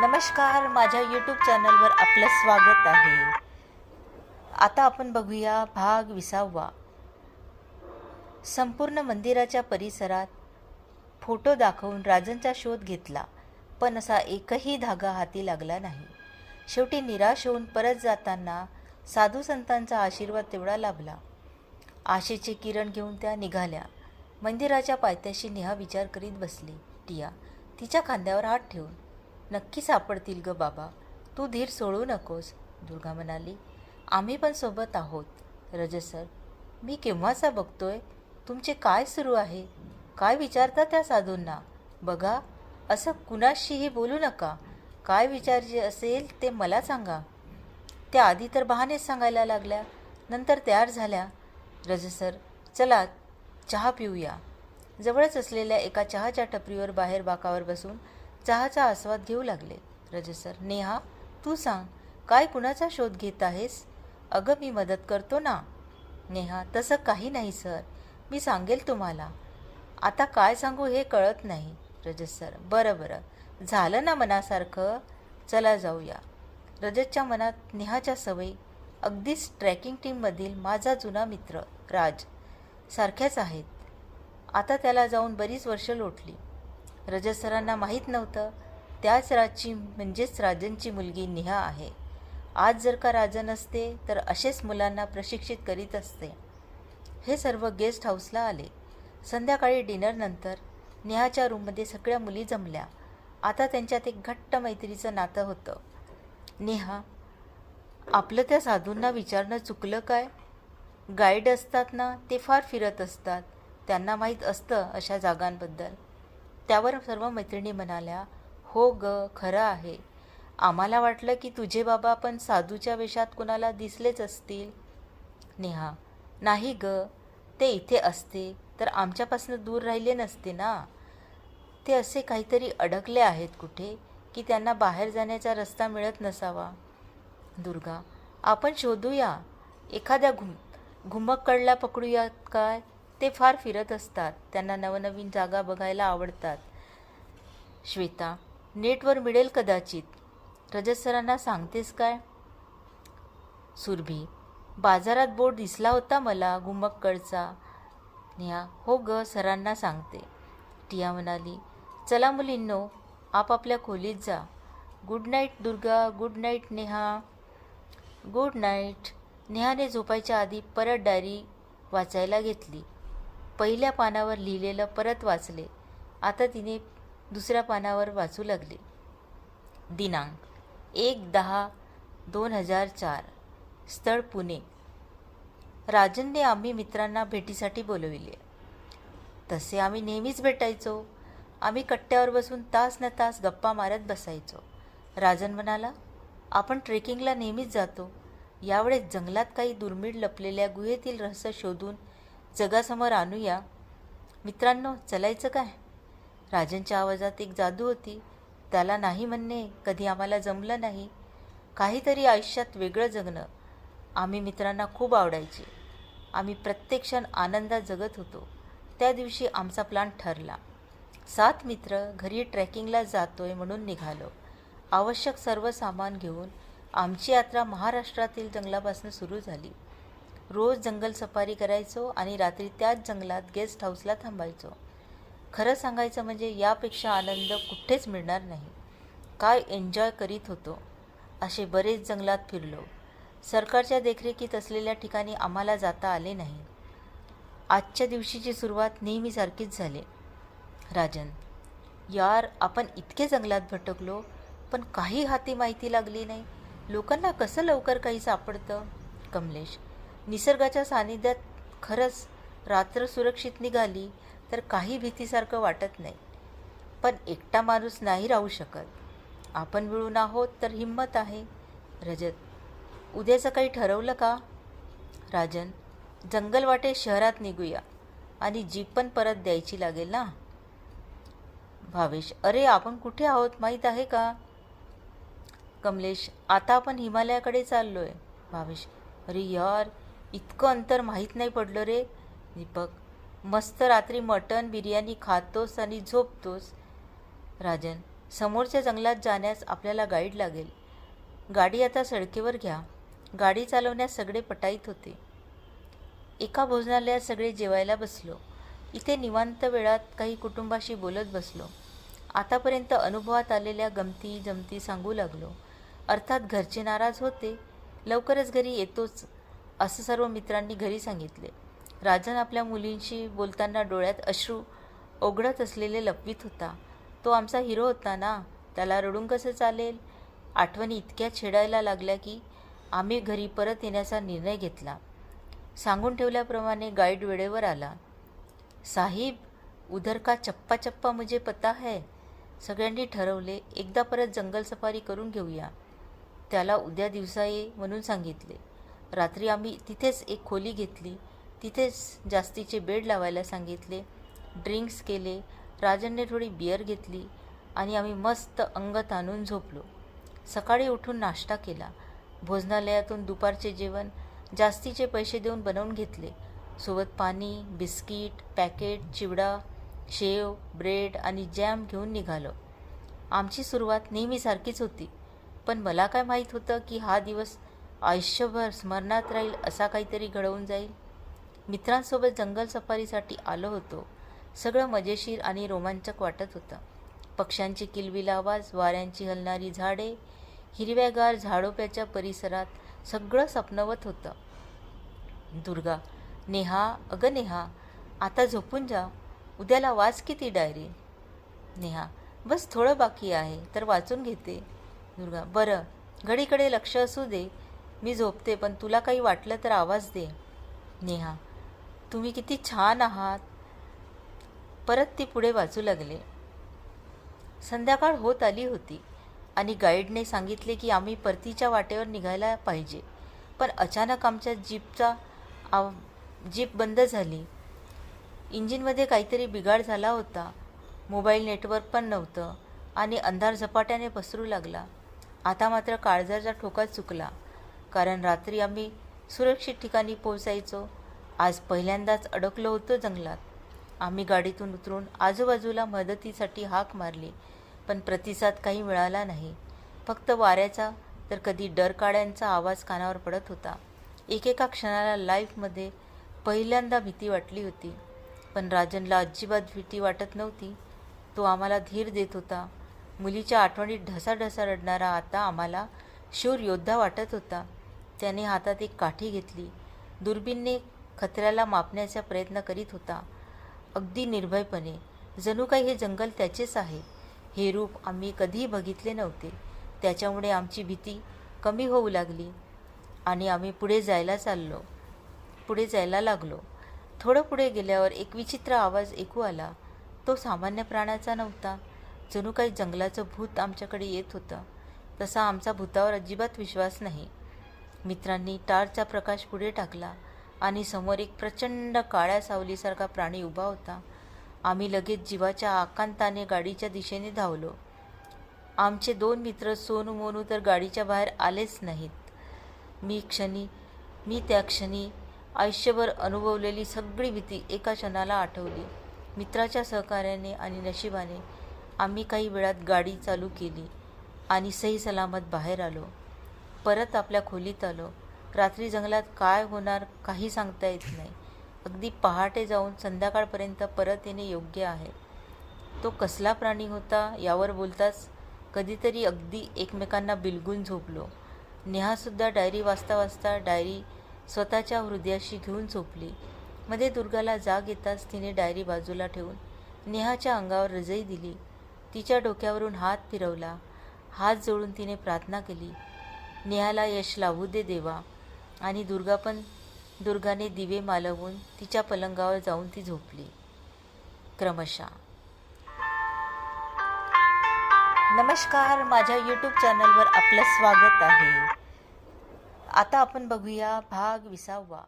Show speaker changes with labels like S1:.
S1: नमस्कार माझ्या यूट्यूब चॅनलवर आपलं स्वागत आहे. आता आपण बघूया भाग विसावा. संपूर्ण मंदिराच्या परिसरात फोटो दाखवून राजनचा शोध घेतला पण असा एकही धागा हाती लागला नाही. शेवटी निराश होऊन परत जाताना साधू संतांचा आशीर्वाद तेवढा लाभला. आशेचे किरण घेऊन त्या निघाल्या. मंदिराच्या पायथ्याशी नेहा विचार करीत बसली. टिया तिच्या खांद्यावर हात ठेवून नक्की सापडतील ग बाबा. तू धीर सोडू नकोस दुर्गा म्हणाली. आम्ही पण सोबत आहोत. रजसर मी केव्हाचा बघतोय? तुमचे काय सुरू आहे? काय विचारता त्या साधूंना? बघा असं कुणाशीही बोलू नका. काय विचारचे असेल ते मला सांगा. त्या आधी तर बहानेच सांगायला लागल्या नंतर तयार झाल्या. रजसर चला चहा पिऊया. जवळच असलेल्या एका चहाच्या टपरीवर बाहेर बाकावर बसून चहाचा आस्वाद घेऊ लागले. रजसर नेहा तू सांग काय कुणाचा शोध घेत आहेस? अगं मी मदत करतो ना? नेहा तसं काही नाही सर. मी सांगेल तुम्हाला. आता काय सांगू हे कळत नाही. रजत सर बरं बरं. झालं ना मनासारखं? चला जाऊया. रजतच्या मनात नेहाच्या सवयी. अगदीच ट्रॅकिंग टीममधील माझा जुना मित्र राज. सारख्याच आहेत. आता त्याला जाऊन बरीच वर्ष लोटली. रजत सरांना माहीत नव्हतं. त्याच राजची म्हणजेच राजनची मुलगी नेहा आहे. आज जर का राजन असते तर असेच मुलांना प्रशिक्षित करीत असते. हे सर्व गेस्ट हाऊसला आले. संध्याकाळी डिनरनंतर नेहाच्या रूममध्ये सगळ्या मुली जमल्या. आता त्यांच्यात एक घट्ट मैत्रीचं नातं होतं. नेहा आपलं त्या साधूंना विचारणं चुकलं काय? गाईड असतात ना ते फार फिरत असतात. त्यांना माहीत असतं अशा जागांबद्दल. त्यावर सर्व मैत्रिणी म्हणाल्या हो ग खरं आहे. आम्हाला वाटलं की तुझे बाबा पण साधूच्या वेशात कुणाला दिसलेच असतील. नेहा नाही ग. ते इथे असते तर आमच्यापासून दूर राहिले नसते ना. ते असे काहीतरी अडकले आहेत कुठे की त्यांना बाहेर जाण्याचा रस्ता मिळत नसावा. दुर्गा आपण शोधूया. एखाद्या घुम घुमक्कडला पकडूयात काय? ते फार फिरत असतात. त्यांना नवनवीन जागा बघायला आवडतात. श्वेता नेटवर मिळेल कदाचित. रजत सरांना सांगतेस काय? सुरभी बाजारात बोर्ड दिसला होता मला गुमक्कडचा. नेहा हो ग सरांना सांगते. टिया म्हणाली चला मुलींनो आपापल्या खोलीत जा. Good night Durga. Good night Neha. Good night. नेहाने झोपायच्या आधी परत डायरी वाचायला घेतली. पहिल्या पानावर लिहिलेलं परत वाचले. आता तिने दुसऱ्या पानावर वाचू लागले. दिनांक एक दहा दोन हजार चार स्थळ पुणे. राजनने आम्ही मित्रांना भेटीसाठी बोलविले. तसे आम्ही नेहमीच भेटायचो. आम्ही कट्ट्यावर बसून तास न तास गप्पा मारत बसायचो. राजन म्हणाला आपण ट्रेकिंगला नेहमीच जातो. यावेळेस जंगलात काही दुर्मिळ लपलेल्या गुहेतील रहस्य शोधून जगासमोर आणूया. मित्रांनो चलायचं काय? राजनच्या आवाजात एक जादू होती. त्याला नाही म्हणणे कधी आम्हाला जमलं नाही. काहीतरी आयुष्यात वेगळं जगणं. आम्ही मित्रांना खूप आवडायचे. आम्ही प्रत्येक क्षण आनंदात जगत होतो. त्या दिवशी आमचा प्लॅन ठरला. सात मित्र घरी ट्रेकिंगला जातोय म्हणून निघालो. आवश्यक सर्व सामान घेऊन आमची यात्रा महाराष्ट्रातील जंगलापासून सुरू झाली. रोज जंगल सफारी करायचो आणि रात्री त्याच जंगलात गेस्ट हाऊसला थांबायचो. खरं सांगायचं म्हणजे यापेक्षा आनंद कुठेच मिळणार नाही. काय एन्जॉय करीत होतो. असे बरेच जंगलात फिरलो. सरकारच्या देखरेखीत असलेल्या ठिकाणी आम्हाला जाता आले नाही. आजच्या दिवशीची सुरुवात नेहमीसारखीच झाली. राजन यार आपण इतके जंगलात भटकलो पण काही हाती माहिती लागली नाही. लोकांना कसं लवकर काही सापडतं? कमलेश निसर्गाच्या सानिध्यात खरंच रात्र सुरक्षित निघाली तर काही भीतीसारखं वाटत नाही. पण एकटा माणूस नाही राहू शकत. आपण मिळून आहोत तर हिंमत आहे. रजत उद्याचं काही ठरवलं का? राजन जंगल वाटे शहरात निघूया आणि जीप पण परत द्यायची लागेल ना? भावेश अरे आपण कुठे आहोत माहीत आहे का? कमलेश आता आपण हिमालयाकडे चाललो आहे भावेश अरे यार इतकं अंतर माहीत नाही पडलं रे. दीपक मस्त रात्री मटण बिर्याणी खातोस आणि झोपतोस. राजन समोरच्या जंगलात जाण्यास आपल्याला गाईड लागेल. गाडी आता सडकेवर घ्या. गाडी चालवण्यास सगळे पटाईत होते. एका भोजनालयात सगळे जेवायला बसलो. इथे निवांत वेळात काही कुटुंबाशी बोलत बसलो. आतापर्यंत अनुभवात आलेल्या गमती जमती सांगू लागलो. अर्थात घरचे नाराज होते. लवकरच घरी येतोच. असं सर्व मित्रांनी घरी सांगितले. राजन आपल्या मुलींशी बोलताना डोळ्यात अश्रू ओघडत असलेले लपवीत होता. तो आमचा हिरो होता ना त्याला रडून कसं चालेल? आठवणी इतक्या छेडायला लागल्या की आम्ही घरी परत येण्याचा निर्णय घेतला. सांगून ठेवल्याप्रमाणे गाईड वेळेवर आला. साहिब उधर का चप्पा चप्पा मुझे पता है? सगळ्यांनी ठरवले एकदा परत जंगल सफारी करून घेऊया. त्याला उद्या दिवसा ये म्हणून सांगितले. रात्री आम्ही तिथेच एक खोली घेतली. तिथेच जास्तीचे बेड लावायला सांगितले. ड्रिंक्स केले. राजनने थोडी बियर घेतली आणि आम्ही मस्त अंग ताणून झोपलो. सकाळी उठून नाश्ता केला. भोजनालयातून दुपारचे जेवण जास्तीचे पैसे देऊन बनवून घेतले. सोबत पाणी बिस्किट पॅकेट चिवडा शेव ब्रेड आणि जॅम घेऊन निघालो. आमची सुरुवात नेहमीसारखीच होती. पण मला काय माहीत होतं की हा दिवस आयुष्यभर स्मरणात राहील असा काहीतरी घडवून जाईल. मित्रांसोबत जंगल सफारीसाठी आलो होतो. सगळं मजेशीर आणि रोमांचक वाटत होतं. पक्ष्यांची किलबिल आवाज वाऱ्यांची हलणारी झाडे हिरव्यागार झाडोप्याच्या परिसरात सगळं सपनवत होतं. दुर्गा नेहा अगं नेहा आता झोपून जा. उद्याला वाच किती डायरी? नेहा बस थोडं बाकी आहे तर वाचून घेते. दुर्गा बरं घडीकडे लक्ष असू दे. मी झोपते पण तुला काही वाटलं तर आवाज दे नेहा. तुम्ही किती छान आहात. परत ती पुढे वाचू लागले. संध्याकाळ होत आली होती आणि गाईडने सांगितले की आम्ही परतीच्या वाटेवर निघायला पाहिजे. पण अचानक आमच्या जीपचा आव जीप बंद झाली. इंजिनमध्ये काहीतरी बिघाड झाला होता. मोबाईल नेटवर्क पण नव्हतं आणि अंधार झपाट्याने पसरू लागला. आता मात्र काळजाचा ठोका चुकला. कारण रात्री आम्ही सुरक्षित ठिकाणी पोहोचायचो. आज पहिल्यांदाच अडकलो होतो जंगलात. आम्ही गाडीतून उतरून आजूबाजूला मदतीसाठी हाक मारली पण प्रतिसाद काही मिळाला नाही. फक्त वाऱ्याचा तर कधी डरकाड्यांचा आवाज कानावर पडत होता. एकेका क्षणाला लाईफमध्ये पहिल्यांदा भीती वाटली होती पण राजनला अजिबात भीती वाटत नव्हती. तो आम्हाला धीर देत होता. मुलीच्या आठवणीत ढसाढसा रडणारा आता आम्हाला शूर योद्धा वाटत होता. त्याने हातात एक काठी घेतली. दुर्बीनने खतऱ्याला मापण्याचा प्रयत्न करीत होता. अगदी निर्भयपणे जणू काही हे जंगल त्याचेच आहे? हे रूप आम्ही कधीही बघितले नव्हते. त्याच्यामुळे आमची भीती कमी होऊ लागली आणि आम्ही पुढे जायला चाललो. पुढे जायला लागलो. थोडं पुढे गेल्यावर एक विचित्र आवाज ऐकू आला. तो सामान्य प्राण्याचा नव्हता. जणू काही जंगलाचं भूत आमच्याकडे येत होतं. तसा आमचा भूतावर अजिबात विश्वास नाही. मित्रांनी टारचा प्रकाश पुढे टाकला आणि समोर एक प्रचंड काळ्या सावलीसारखा प्राणी उभा होता. आम्ही लगेच जीवाच्या आकांताने गाडीच्या दिशेने धावलो. आमचे दोन मित्र सोनू मोनू तर गाडीच्या बाहेर आलेच नाहीत. मी क्षणी मी त्या क्षणी आयुष्यभर अनुभवलेली सगळी भीती एका क्षणाला आठवली. मित्राच्या सहकार्याने आणि नशिबाने आम्ही काही वेळात गाडी चालू केली आणि सही सलामत बाहेर आलो. परत आपल्या खोलीत आलो. रात्री जंगलात काय होणार काही सांगता येत नाही. अगदी पहाटे जाऊन संध्याकाळपर्यंत परत येणे योग्य आहे. तो कसला प्राणी होता यावर बोलताच कधीतरी अगदी एकमेकांना बिलगून झोपलो. नेहासुद्धा डायरी वाचता वाचता डायरी स्वतःच्या हृदयाशी घेऊन झोपली. मध्ये दुर्गाला जाग येताच तिने डायरी बाजूला ठेवून नेहाच्या अंगावर रजई दिली. तिच्या डोक्यावरून हात फिरवला. हात जोडून तिने प्रार्थना केली. नेहाला यश लावू दे देवा. आणि दुर्गा पण दुर्गाने दिवे मालवून तिच्या पलंगावर जाऊन ती झोपली. क्रमशः. नमस्कार माझ्या यूट्यूब चॅनलवर आपलं स्वागत आहे. आता आपण बघूया भाग विसावा.